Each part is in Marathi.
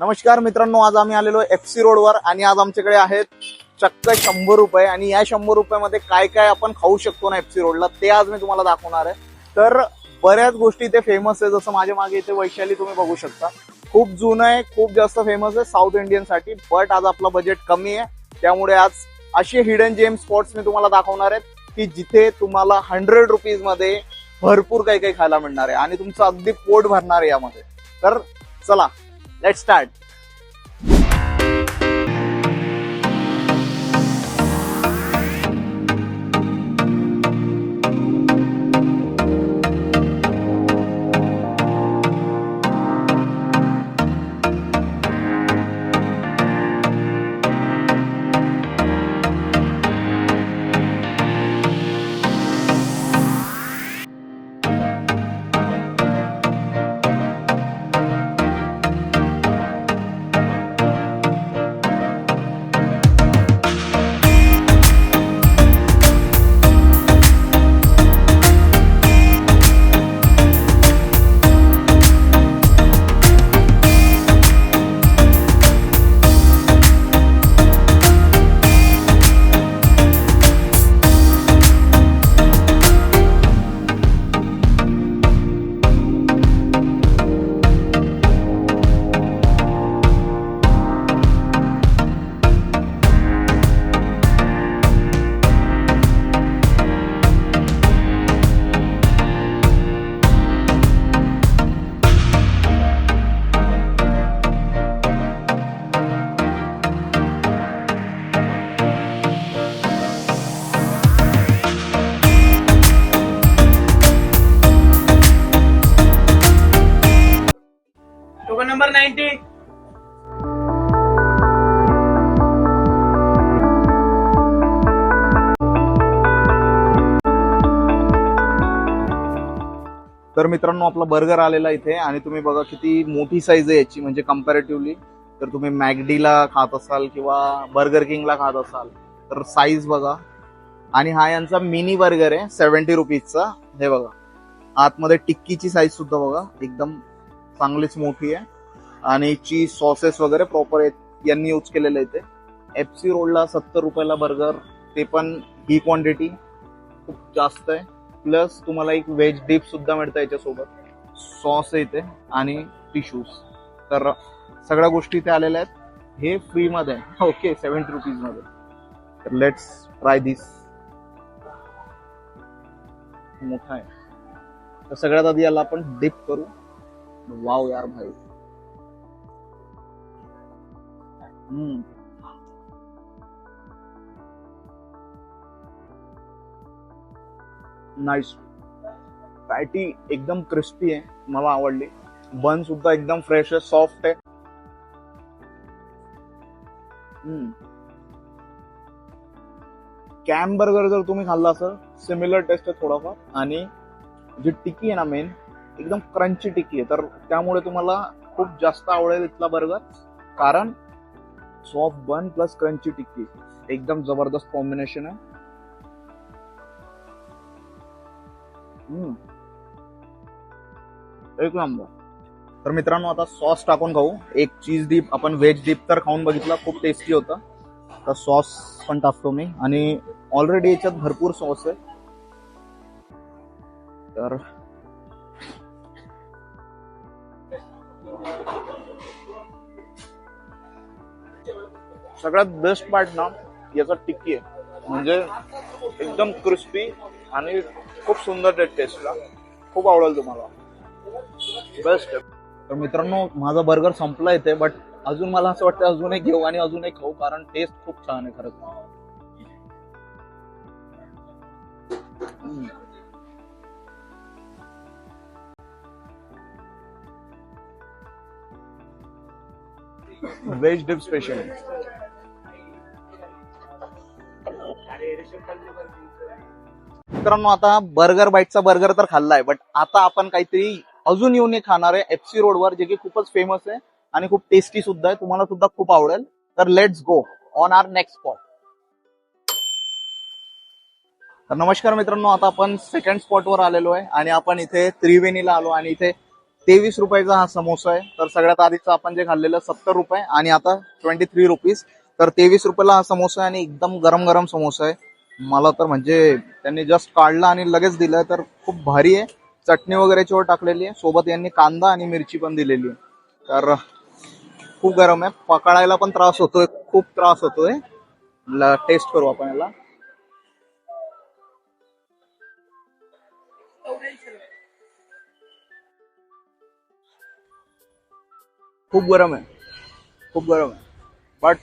नमस्कार मित्रांनो आज आम्ही आलेलो एफ सी रोडवर आणि आज आमच्याकडे आहेत चक्क शंभर रुपये आणि या शंभर रुपयामध्ये काय काय आपण खाऊ शकतो ना एफ सी रोडला ते आज मी तुम्हाला दाखवणार आहे. तर बऱ्याच गोष्टी इथे फेमस आहे जसं माझ्या मागे इथे वैशाली तुम्ही बघू शकता. खूप जुनं आहे खूप जास्त फेमस आहे साऊथ इंडियनसाठी बट आज आपलं बजेट कमी आहे. त्यामुळे आज असे हिडन जेम स्पॉट्स मी तुम्हाला दाखवणार आहेत की जिथे तुम्हाला हंड्रेड रुपीजमध्ये भरपूर काही काही खायला मिळणार आहे. आणि तुमचं अगदी पोट भरणार आहे यामध्ये. तर चला Let's start. तर मित्रांनो आपला बर्गर आलेला इथे आणि तुम्ही बघा किती मोठी साईज आहे याची. म्हणजे कम्पॅरेटिव्हली तर तुम्ही मॅगडीला खात असाल किंवा बर्गर किंगला खात असाल तर साईज बघा. आणि हा यांचा मिनी बर्गर आहे सेव्हन्टी रुपीजचा हे बघा. आतमध्ये टिक्कीची साईज सुद्धा बघा. एकदम चांगलीच मोठी आहे. आणि चीज सॉसेस वगैरे प्रॉपर यांनी यूज केलेलं आहे इथे एफ सी रोडला सत्तर रुपयाला बर्गर ते पण ही क्वांटिटी खूप जास्त आहे. प्लस तुम्हाला एक व्हेज डिप सुद्धा मिळतं याच्यासोबत. सॉस येते आणि टिश्यूज तर सगळ्या गोष्टी इथे आलेल्या आहेत. हे फ्री मध्ये आहे. ओके सेव्हन्टी रुपीजमध्ये. तर लेट्स ट्राय दिस मोठा आहे. तर सगळ्यात आधी याला आपण डिप करू. वाव यार भाई. हम्म. नाईस पॅटी एकदम क्रिस्पी आहे मला आवडली. बन सुद्धा एकदम फ्रेश आहे सॉफ्ट आहे. कॅम बर्गर जर तुम्ही खाल्ला असाल सिमिलर टेस्ट आहे थोडाफार. आणि जी टिक्की आहे ना मेन एकदम क्रंची टिक्की आहे. तर त्यामुळे तुम्हाला खूप जास्त आवडेल इथला बर्गर कारण soft bun plus crunchy tikki. एकदम जबरदस्त कॉम्बिनेशन आहे. एक नंबर तर मित्रांनो आता सॉस टाकून खाऊ. एक चीज डीप आपण व्हेज डीप तर खाऊन बघितला खूप टेस्टी होता. तर सॉस पण टाकतो मी. आणि ऑलरेडी याच्यात भरपूर सॉस आहे. तर सगळ्यात बेस्ट पार्ट ना याचा टिक्की आहे. म्हणजे एकदम क्रिस्पी आणि खूप सुंदर टेस्टला खूप आवडेल तुम्हाला. बेस्ट तर मित्रांनो माझा बर्गर संपला इथे बट अजून मला असं वाटतं अजून एक घेऊ आणि अजून एक खाऊ कारण टेस्ट खूप छान आहे खरंच. व्हेज डिप स्पेशल मित्रांनो आता बर्गर बाईटचा बर्गर तर खाल्लाय बट आता आपण काहीतरी अजून येऊन खाणार आहे एफसी रोडवर जे की खूपच फेमस आहे आणि खूप टेस्टी सुद्धा आहे. तुम्हाला सुद्धा खूप आवडेल. तर let's go on our next spot तर नमस्कार मित्रांनो आता आपण सेकंड स्पॉटवर आलेलो आहे आणि आपण इथे त्रिवेणीला आलो आणि इथे तेवीस रुपयाचा हा समोसा आहे. तर सगळ्यात आधीचा आपण जे खाल्लेलं सत्तर रुपये आणि आता ट्वेंटी थ्री रुपीज तर तेवीस रुपयाला हा समोसा आहे आणि एकदम गरम गरम समोसा आहे. मला तर म्हणजे त्यांनी जस्ट काढला आणि लगेच दिलं तर खूप भारी आहे. चटणी वगैरे चोर टाकलेली आहे. सोबत यांनी कांदा आणि मिरची पण दिलेली आहे. तर खूप गरम आहे. पकडायला पण त्रास होतोय. खूप त्रास होतोय. टेस्ट करू आपण याला. खूप गरम आहे. खूप गरम आहे. बट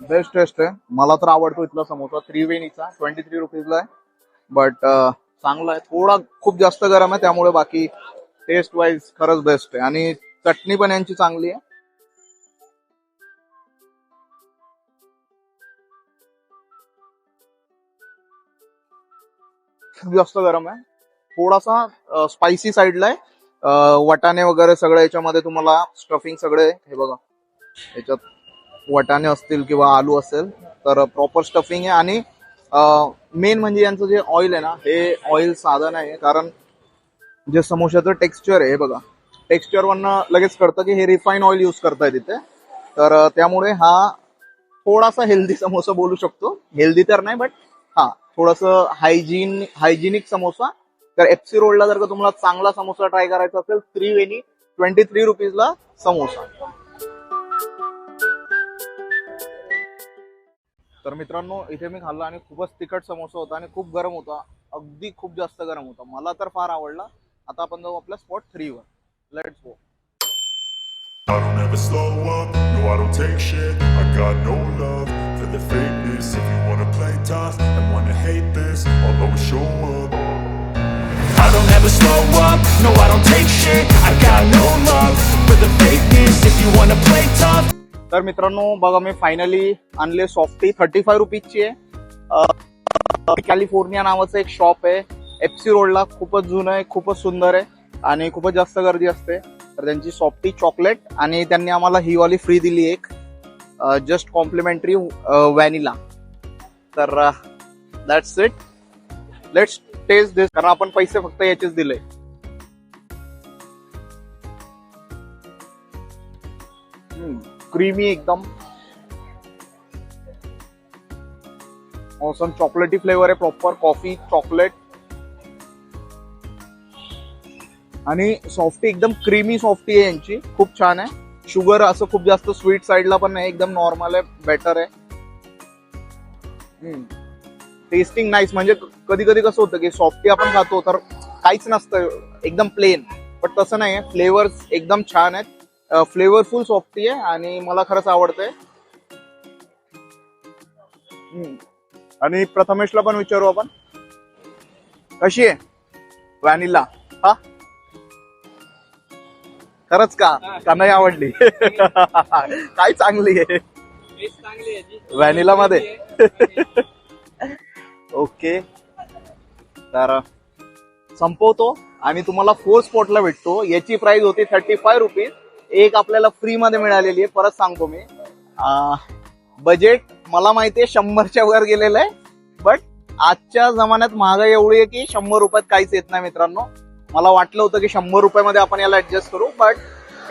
बेस्ट टेस्ट आहे. मला तर आवडतो इथला समोसा. त्रिवेणीचा ट्वेंटी थ्री रुपीजला आहे. बट चांगला आहे. थोडा खूप जास्त गरम आहे त्यामुळे बाकी टेस्ट वाईज खरंच बेस्ट आहे. आणि चटणी पण यांची चांगली आहे. खूप जास्त गरम आहे. थोडासा स्पायसी साईडला आहे. वटाणे वगैरे सगळं याच्यामध्ये तुम्हाला स्टफिंग सगळे हे बघा. याच्यात वटाणे असतील किंवा आलू असेल तर प्रॉपर स्टफिंग आहे. आणि मेन म्हणजे यांचं जे ऑइल आहे ना हे ऑइल साधन नाही आहे. कारण जे समोशाचं टेक्स्चर आहे हे बघा. टेक्स्चरवरनं लगेच कळतं की हे रिफाईन ऑइल यूज करताय तिथे. तर त्यामुळे हा थोडासा हेल्दी समोसा बोलू शकतो. हेल्दी तर नाही बट हा थोडस हायजीन हायजिनिक समोसा. तर एफसी रोडला जर का तुम्हाला चांगला समोसा ट्राय करायचा असेल त्रिवेणी ट्वेंटी थ्री रुपीजला समोसा. तर मित्रांनो इथे मी खाल्लं आणि खूपच तिखट समोसा होता आणि खूप गरम होता. अगदी खूप जास्त गरम होता. मला तर फार आवडला. आता आपण जाऊ आपल्या स्पॉट थ्री वर. Let's go I don't ever slow up, no I don't take shit. I got no love for the fakeness. If तर मित्रांनो बघा मी फायनली आणले सॉफ्टी थर्टी फाय रुपीजची आहे. कॅलिफोर्निया नावाचं एक शॉप आहे. एफसी रोडला खूपच जुनं आहे खूपच सुंदर आहे आणि खूपच जास्त गर्दी असते. तर त्यांची सॉफ्टी चॉकलेट आणि त्यांनी आम्हाला ही वाली फ्री दिली एक जस्ट कॉम्प्लिमेंटरी व्हॅनिला तर that's it let's taste this कारण आपण पैसे फक्त याचेच दिले. क्रीमी एकदम. औसम चॉकलेटी फ्लेवर आहे प्रॉपर कॉफी चॉकलेट आणि सॉफ्टी एकदम क्रीमी सॉफ्टी आहे यांची. खूप छान आहे. शुगर असं खूप जास्त स्वीट साईडला पण नाही एकदम नॉर्मल आहे बेटर आहे. टेस्टिंग नाईस म्हणजे कधी कधी कसं होतं की सॉफ्टी आपण खातो तर काहीच नसतं एकदम प्लेन पण तसं नाही आहे फ्लेवर्स एकदम छान आहेत. फ्लेवरफुल सॉफ्टी आहे आणि मला खरंच आवडतंय. हम्म. आणि प्रथमेशला पण विचारू आपण. कशी आहे? व्हॅनिला हा? खरंच का? का नाही आवडली. काय चांगली आहे. व्हॅनिला मध्ये. ओके. तर संपवतो आणि तुम्हाला फोर स्पॉटला भेटतो. याची प्राइस होती थर्टी फाय रुपीज एक आपल्याला फ्री मध्ये मिळालेली आहे. परत सांगतो मी. बजेट मला माहिती आहे शंभरच्या वर गेलेलं आहे. बट आजच्या जमान्यात महागाई एवढी आहे की शंभर रुपयात काहीच येत नाही मित्रांनो. मला वाटलं होतं की शंभर रुपयामध्ये आपण याला ऍडजस्ट करू बट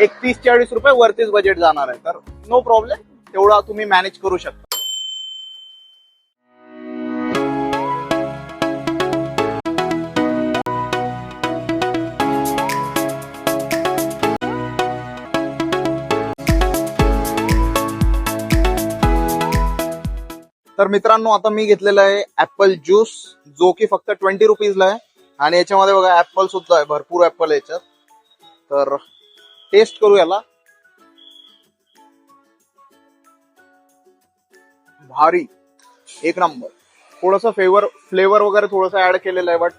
एकतीस चाळीस रुपये वरतीच बजेट जाणार आहे. तर नो प्रॉब्लेम तेवढा तुम्ही मॅनेज करू शकता. तर मित्रांनो आता मी घेतलेला आहे ऍपल ज्यूस जो की फक्त ट्वेंटी रुपीजला आहे. आणि याच्यामध्ये बघा ऍपल सुद्धा आहे भरपूर ऍपल याच्यात. तर टेस्ट करू याला. भारी. एक नंबर थोडस फ्लेवर फ्लेवर वगैरे थोडस ऍड केलेलं आहे बट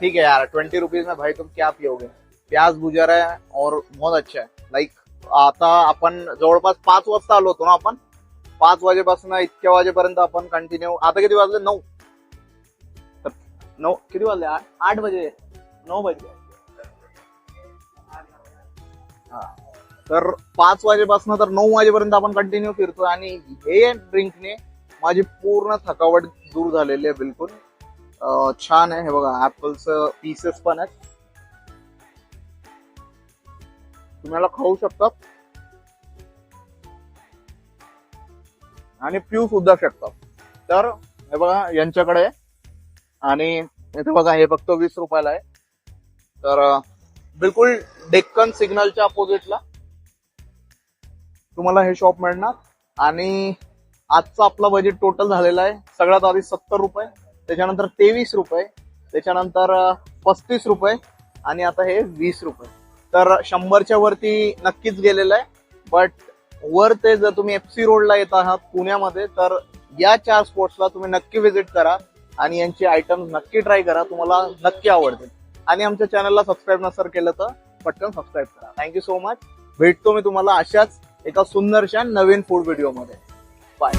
ठीक है यार ट्वेंटी रुपीज में भाई तुम क्या पियोगे? प्याज भुजा रहा है और बहुत अच्छा है. लाईक आता आपण जवळपास पाच वाजता आलो होतो ना आपण? पाच वाजेपासून इतक्या वाजेपर्यंत आपण कंटिन्यू आता किती वाजले? नऊ. तर नऊ किती वाजले? आठ वाजे नऊ वाजले हा. तर पाच वाजेपासून तर नऊ वाजेपर्यंत आपण कंटिन्यू फिरतो आणि हे ड्रिंकने माझी पूर्ण थकावट दूर झालेली आहे बिलकुल. छान आहे. हे बघा ऍपलचं पीसेस पण आहेत. तुम्हाला खाऊ शकता. आणि पिऊ सुद्धा शकतात. तर हे बघा यांच्याकडे आहे. आणि इथे बघा हे फक्त वीस रुपयाला आहे. तर अं, बिलकुल डेक्कन सिग्नलच्या अपोजिटला तुम्हाला हे शॉप मिळणार. आणि आजचा आपला बजेट टोटल झालेला आहे सगळ्यात आधी सत्तर रुपये त्याच्यानंतर तेवीस रुपये त्याच्यानंतर पस्तीस रुपये आणि आता हे वीस रुपये. तर शंभरच्या वरती नक्कीच गेलेलं आहे बट वर ते जर तुम्ही एफ सी रोडला येत आहात पुण्यामध्ये तर या चार स्पॉट्सला तुम्ही नक्की व्हिजिट करा आणि यांचे आयटम्स नक्की ट्राय करा. तुम्हाला नक्की आवडतील. आणि आमच्या चॅनलला सबस्क्राईब नसर केलं तर पटकन सबस्क्राईब करा. थँक्यू सो मच भेटतो मी तुम्हाला अशाच एका सुंदरशा नवीन फूड व्हिडिओमध्ये बाय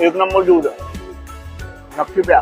एक नंबर जीव द्या नक्की प्या